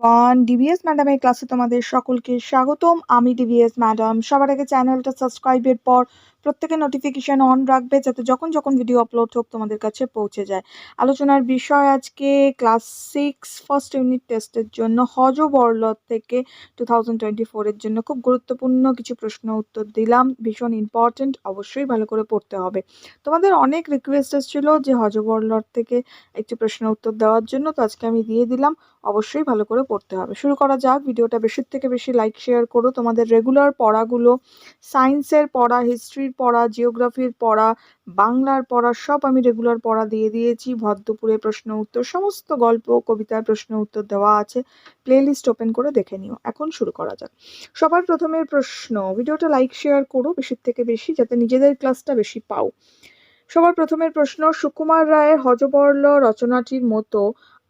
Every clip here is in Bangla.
ওয়ান ডিভিএস ম্যাডামের ক্লাসে তোমাদের সকলকে স্বাগতম। আমি ডিভিএস ম্যাডাম সবার আগে চ্যানেলটা সাবস্ক্রাইবের পর প্রত্যেকে নোটিফিকেশান অন রাখবে যাতে যখন যখন ভিডিও আপলোড হোক তোমাদের কাছে পৌঁছে যায়। আলোচনার বিষয় আজকে ক্লাস সিক্স ফার্স্ট ইউনিট টেস্টের জন্য হজ বরলত থেকে টু থাউজেন্ড টোয়েন্টি ফোরের জন্য খুব গুরুত্বপূর্ণ কিছু প্রশ্ন উত্তর দিলাম। ভীষণ ইম্পর্টেন্ট অবশ্যই ভালো করে পড়তে হবে। তোমাদের অনেক রিকোয়েস্ট এসেছিল যে হজ বরলত থেকে একটি প্রশ্ন উত্তর দেওয়ার জন্য, তো আজকে আমি দিয়ে দিলাম। অবশ্যই ভালো করে পড়তে হবে। শুরু করা যাক। ভিডিওটা বেশির থেকে বেশি লাইক শেয়ার করো। তোমাদের রেগুলার পড়াগুলো সায়েন্সের পড়া হিস্ট্রির পড়া জিওগ্রাফির পড়া, বাংলার পড়া, সব আমি রেগুলার পড়া দিয়ে দিয়েছি। ভদ্রপুরে প্রশ্ন উত্তর, সমস্ত গল্প কবিতার প্রশ্ন উত্তর দেওয়া আছে। প্লেলিস্ট ওপেন করে দেখে নিও। এখন শুরু করা যাক। সবার প্রথমের প্রশ্ন, ভিডিওটা লাইক শেয়ার করো বেশির থেকে বেশি, যাতে নিজেদের ক্লাসটা বেশি পাও। সবার প্রথমের প্রশ্ন, সুকুমার রায়ের হজবর্ল রচনাটির মতো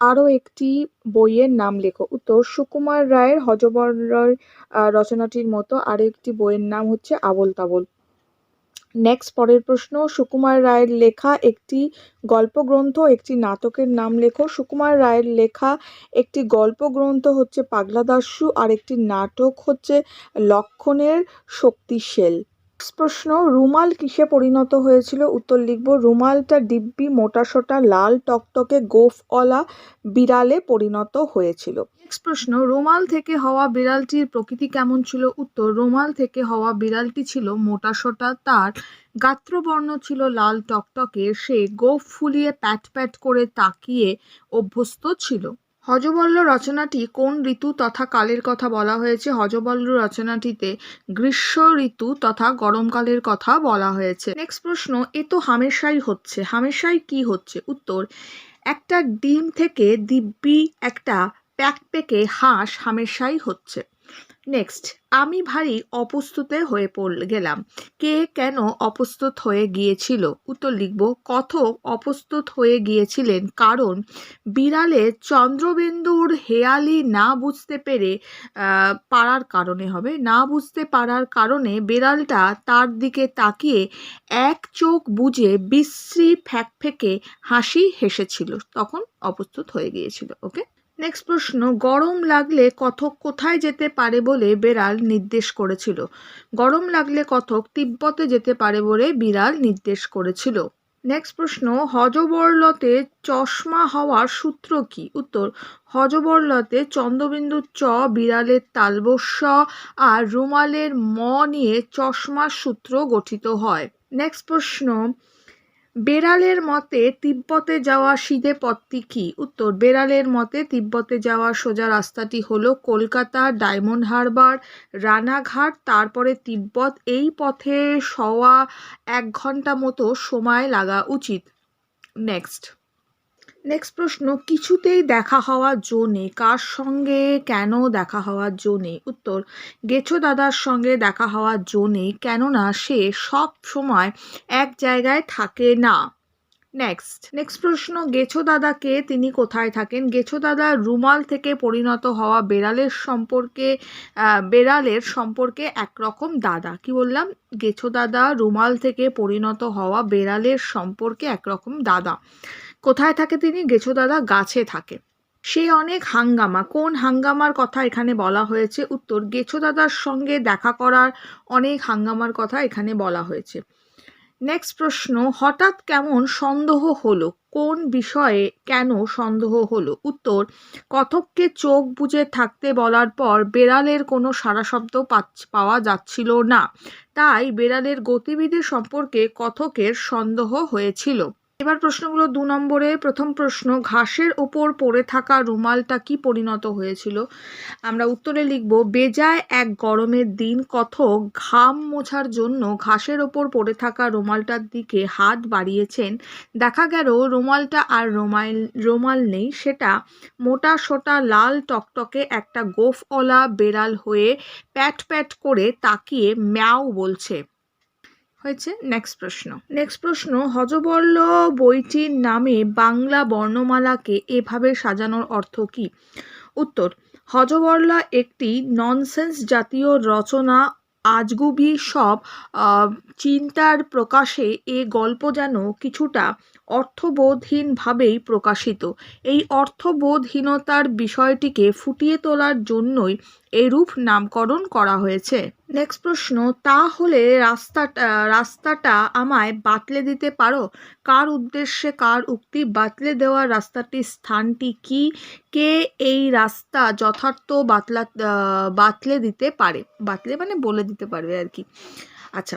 আরও একটি বইয়ের নাম লেখো। উত্তর, সুকুমার রায়ের হজবর্ণর রচনাটির মতো আরও একটি বইয়ের নাম হচ্ছে আবল তাবল নেক্সট পরের প্রশ্ন, সুকুমার রায়ের লেখা একটি গল্পগ্রন্থ, একটি নাটকের নাম লেখো। সুকুমার রায়ের লেখা একটি গল্পগ্রন্থ হচ্ছে পাগলা আর একটি নাটক হচ্ছে লক্ষণের শক্তিশেল প্রশ্ন, রুমাল কিসে পরিণত হয়েছিল? উত্তর লিখব, রুমালটা দিব্যি মোটাসোটা, লাল টকটকে গোফওয়ালা বিড়ালে পরিণত হয়েছিল। নেক্সট প্রশ্ন, রুমাল থেকে হওয়া বিড়ালটির প্রকৃতি কেমন ছিল? উত্তর, রুমাল থেকে হওয়া বিড়ালটি ছিল মোটাসোটা, তার গাত্রবর্ণ ছিল লাল টকটকে, সে গোফ ফুলিয়ে প্যাট প্যাট করে তাকিয়ে অভ্যস্ত ছিল। হজবল্ল রচনাটি কোন ঋতু তথা কালের কথা বলা হয়েছে? হজবল্ল রচনাটিতে গ্রীষ্ম ঋতু তথা গরমকালের কথা বলা হয়েছে। নেক্সট প্রশ্ন, এ তো হামেশাই হচ্ছে। হামেশাই কি হচ্ছে? উত্তর, একটা ডিম থেকে দিব্যি একটা প্যাক প্যাকপ্যাকে হাঁস হামেশাই হচ্ছে। নেক্সট আমি ভারী অপ্রস্তুতে হয়ে পড়, গেলাম। কে কেন অপ্রস্তুত হয়ে গিয়েছিল? উত্তর লিখব। কথক অপ্রস্তুত হয়ে গিয়েছিলেন কারণ বিড়ালে চন্দ্রবিন্দুর হেয়ালি না বুঝতে পেরে পারার কারণে হবে। না বুঝতে পারার কারণে বিড়ালটা তার দিকে তাকিয়ে এক চোখ বুঝে বিশ্রী ফ্যাকফেকে হাসি হেসেছিল। তখন অপ্রস্তুত হয়ে গিয়েছিল ওকে নেক্সট প্রশ্ন, গরম লাগলে কথক কোথায় যেতে পারে বলে বেড়াল নির্দেশ করেছিল? গরম লাগলে কথক তিব্বতে যেতে পারে বলে বিড়াল নির্দেশ করেছিল। নেক্সট প্রশ্ন, হজবরলতে চশমা হওয়ার সূত্র কি? উত্তর, হজবরলতে চন্দ্রবিন্দুর চ বিড়ালের তালবস্য আর রুমালের ম নিয়ে চশমার সূত্র গঠিত হয়। নেক্সট প্রশ্ন বেড়ালের মতে তিব্বতে যাওয়া সিধে পথটি কি? উত্তর, বেড়ালের মতে তিব্বতে যাওয়া সোজা রাস্তাটি হলো কলকাতা, ডায়মন্ড হারবার, রানাঘাট, তারপরে তিব্বত। এই পথে সওয়া এক ঘণ্টা মতো সময় লাগা উচিত। নেক্সট। নেক্সট প্রশ্ন, কিছুতেই দেখা হওয়ার জো নেই। কার সঙ্গে কেন দেখা হওয়ার জো নেই? উত্তর, গেছো দাদার সঙ্গে দেখা হওয়ার জো নেই, কেননা সে সব সময় এক জায়গায় থাকে না। নেক্সট নেক্সট প্রশ্ন, গেছো দাদাকে তিনি কোথায় থাকেন? গেছো দাদা রুমাল থেকে পরিণত হওয়া বেড়ালের সম্পর্কে বেড়ালের সম্পর্কে একরকম দাদা। কি বললাম? গেছো দাদা রুমাল থেকে পরিণত হওয়া বেড়ালের সম্পর্কে একরকম দাদা। কোথায় থাকে তিনি? গেছো দাদা, গাছে থাকে। সে অনেক হাঙ্গামা। কোন হাঙ্গামার কথা এখানে বলা হয়েছে? উত্তর, গেছো দাদার সঙ্গে দেখা করার অনেক হাঙ্গামার কথা এখানে বলা হয়েছে। নেক্সট প্রশ্ন, হঠাৎ কেমন সন্দেহ হলো? কোন বিষয়ে কেন সন্দেহ হলো? উত্তর কথককে চোখ বুজে থাকতে বলার পর বেড়ালের কোনো সারা শব্দ পাওয়া যাচ্ছিল না। তাই বেড়ালের গতিবিধি সম্পর্কে কথকের সন্দেহ হয়েছিল? এবার প্রশ্নগুলো দু নম্বরে। প্রথম প্রশ্ন, ঘাসের ওপর পড়ে থাকা রুমালটা কি পরিণত হয়েছিল? আমরা উত্তরে লিখব, বেজায় এক গরমের দিন কথক ঘাম মোছার জন্য ঘাসের ওপর পড়ে থাকা রুমালটার দিকে হাত বাড়িয়েছেন। দেখা গেল রুমালটা আর রোমাল রুমাল নেই, সেটা মোটা সোটা লাল টকটকে একটা গোফওয়ালা বেড়াল হয়ে প্যাট প্যাট করে তাকিয়ে ম্যাও বলছে হয়েছে নেক্সট প্রশ্ন। নেক্সট প্রশ্ন হজবর্ল বইটির নামে বাংলা বর্ণমালাকে এভাবে সাজানোর অর্থ কী? উত্তর হজবর্লা একটি ননসেন্স জাতীয় রচনা, আজগুবি সব চিন্তার প্রকাশে এ গল্প যেন কিছুটা অর্থবোধহীনভাবেই প্রকাশিত। এই অর্থবোধহীনতার বিষয়টিকে ফুটিয়ে তোলার জন্যই এরূপ নামকরণ করা হয়েছে। নেক্সট প্রশ্ন তাহলে রাস্তাটা রাস্তাটা আমায় বাতলে দিতে পারো? কার উদ্দেশ্যে কার উক্তি বাতলে দেওয়ার রাস্তাটির স্থানটি কি? কে এই রাস্তা যথার্থ বাতলা বাতলে দিতে পারে? বাতলে মানে বলে দিতে পারবে আর কি। আচ্ছা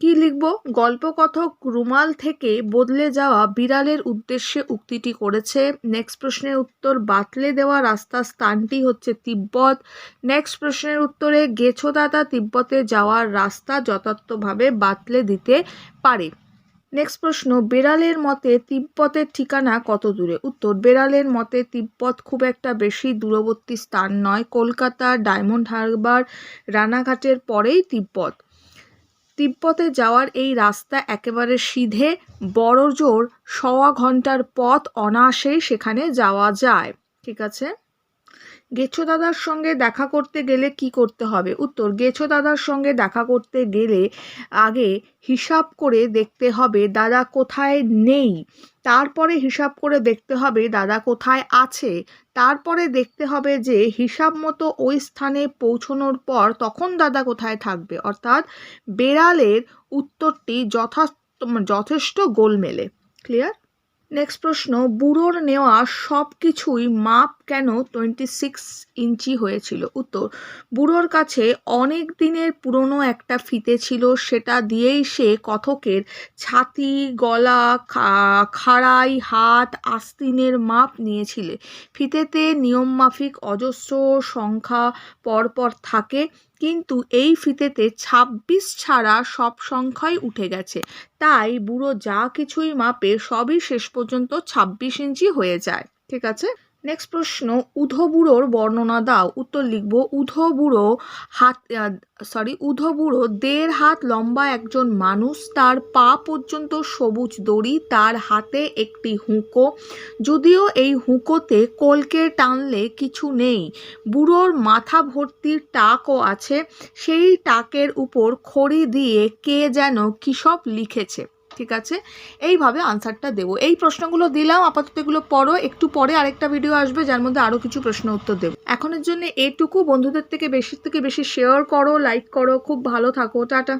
কি লিখব? গল্পকথক রুমাল থেকে বদলে যাওয়া বিড়ালের উদ্দেশ্যে উক্তিটি করেছে। নেক্সট প্রশ্নের উত্তর, বাতলে দেওয়া রাস্তার স্থানটি হচ্ছে তিব্বত। নেক্সট প্রশ্নের উত্তরে গেছো দাদা তিব্বতে যাওয়ার রাস্তা যথার্থভাবে বাতলে দিতে পারে। নেক্সট প্রশ্ন, বেড়ালের মতে তিব্বতের ঠিকানা কত দূরে? উত্তর, বেড়ালের মতে তিব্বত খুব একটা বেশি দূরবর্তী স্থান নয়। কলকাতা, ডায়মন্ড হারবার, রানাঘাটের পরেই তিব্বত। তিব্বতে যাওয়ার এই রাস্তা একেবারে সিধে বড় জোর সওয়া ঘণ্টার পথ অনায়াসেই সেখানে যাওয়া যায়। ঠিক আছে? গেছো দাদার সঙ্গে দেখা করতে গেলে কি করতে হবে? উত্তর, গেছো দাদার সঙ্গে দেখা করতে গেলে আগে হিসাব করে দেখতে হবে দাদা কোথায় নেই। তারপরে হিসাব করে দেখতে হবে দাদা কোথায় আছে। তারপরে দেখতে হবে যে হিসাব মতো ওই স্থানে পৌঁছনোর পর তখন দাদা কোথায় থাকবে। অর্থাৎ বেড়ালের উত্তরটি যথা যথেষ্ট গোলমেলে। ক্লিয়ার নেক্সট প্রশ্ন, বুড়োর নেওয়া সব কিছুই মাপ কেন টোয়েন্টি সিক্স ইঞ্চি হয়েছিল? উত্তর, বুড়োর কাছে অনেক দিনের পুরনো একটা ফিতে ছিল, সেটা দিয়েই সে কথকের ছাতি, গলা খাড়াই, হাত, আস্তিনের মাপ নিয়েছিল। ফিতেতে নিয়মমাফিক অজস্র সংখ্যা পরপর থাকে। কিন্তু এই ফিতেতে ছাব্বিশ ছাড়া সব সংখ্যাই উঠে গেছে। তাই বুড়ো যা কিছুই মাপে সবই শেষ পর্যন্ত ছাব্বিশ ইঞ্চি হয়ে যায়। ঠিক আছে? নেক্সট প্রশ্ন, উধো বুড়োর বর্ণনা দাও। উত্তর লিখব, উধো বুড়ো হাত সরি উধো বুড়ো দেড় হাত লম্বা একজন মানুষ, তার পা পর্যন্ত সবুজ দড়ি, তার হাতে একটি হুঁকো। যদিও এই হুঁকোতে কলকে টানলে কিছু নেই। বুড়োর মাথা ভর্তির টাকও আছে। সেই টাকের উপর খড়ি দিয়ে কে যেন কী সব লিখেছে। ঠিক আছে? এইভাবে আনসারটা দেবো। এই প্রশ্নগুলো দিলাম, আপাতত এগুলো পড়ো। একটু পরে আরেকটা ভিডিও আসবে, যার মধ্যে আরও কিছু প্রশ্ন উত্তর দেবো। এখনের জন্য এটুকু। বন্ধুদের থেকে বেশি থেকে বেশি শেয়ার করো লাইক করো। খুব ভালো থাকো। টাটা।